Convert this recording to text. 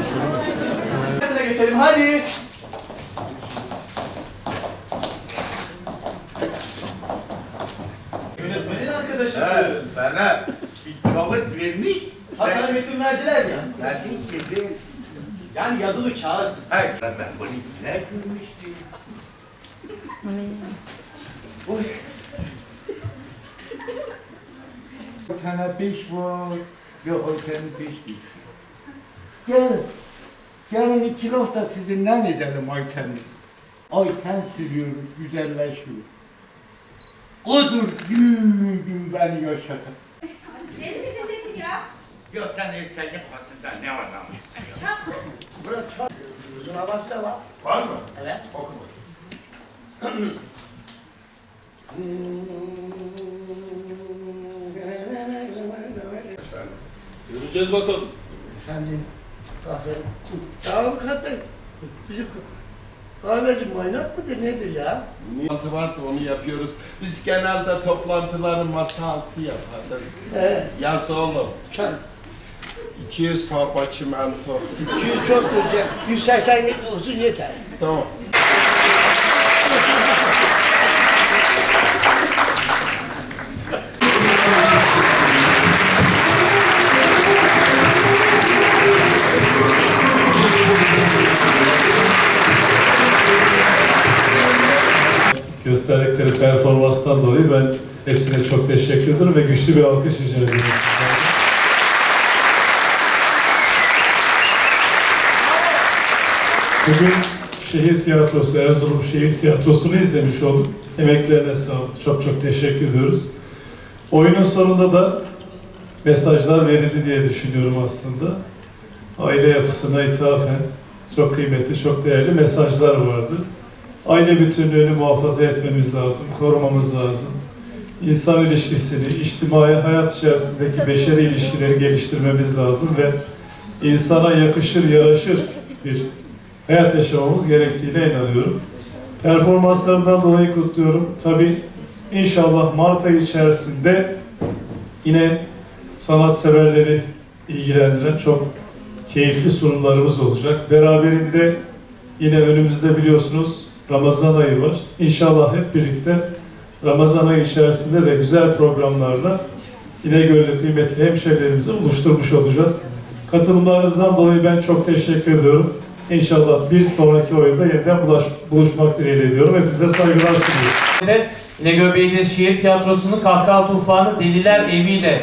olduğunu geçelim hadi. Yönetmenin arkadaşısın. He, bana kağıt vermiş. Ha ben... sana metin verdiler ya. Verdim ki Yani yazılı kağıt. He, ben, ben bunu ne görmüştüm. Oy. Tana piş var. Yok, o senin piş değil. Gelin. Gelin iki nokta sizinden edelim Ayten'i. Ayten sürüyoruz, güzelleşiyor. Odur gün gün beni yaşatan. Beni mi dinledin ya? Yok sen erkeğin basında ne var lan? Çapkın. Uzun havası da var. Var mı? Evet. Oku. Göreceğiz bakalım. Efendim, kahve. Ya avukat bey, bizi kahveci manyak mıdır nedir ya? Toplantı var da onu yapıyoruz. Biz genelde toplantıları masa altı yaparız. He, Yaz oğlum. çay. 200 torba çimento. 200 çok duracak, 180 olsun yeter. Tamam. gösterdikleri performanstan dolayı ben hepsine çok teşekkür ederim ve güçlü bir alkış rica ediyorum. Bugün şehir tiyatrosu, Erzurum Şehir Tiyatrosu'nu izlemiş olduk. Emeklerine sağlık. Çok çok teşekkür ediyoruz. Oyunun sonunda da mesajlar verildi diye düşünüyorum aslında. Aile yapısına ithafen çok kıymetli, çok değerli mesajlar vardı. Aile bütünlüğünü muhafaza etmemiz lazım, korumamız lazım. İnsan ilişkisini, içtimai hayat içerisindeki beşeri ilişkileri geliştirmemiz lazım ve insana yakışır, yaraşır bir hayat yaşamamız gerektiğine inanıyorum. Performanslarından dolayı kutluyorum. Tabii inşallah Mart ayı içerisinde yine sanatseverleri ilgilendiren çok keyifli sunumlarımız olacak. Beraberinde yine önümüzde biliyorsunuz Ramazan ayı var. İnşallah hep birlikte Ramazan ayı içerisinde de güzel programlarla İnegöl'lü kıymetli hemşehrilerimizi buluşturmuş olacağız. Katılımlarınızdan dolayı ben çok teşekkür ediyorum. İnşallah bir sonraki oyunda yeniden bulaş, buluşmak dileğiyle ediyorum. Hepinize saygılar sunuyorum. İnegöl Belediyesi Şehir Tiyatrosu'nun Kahkaha Tufanı Deliler Evi ile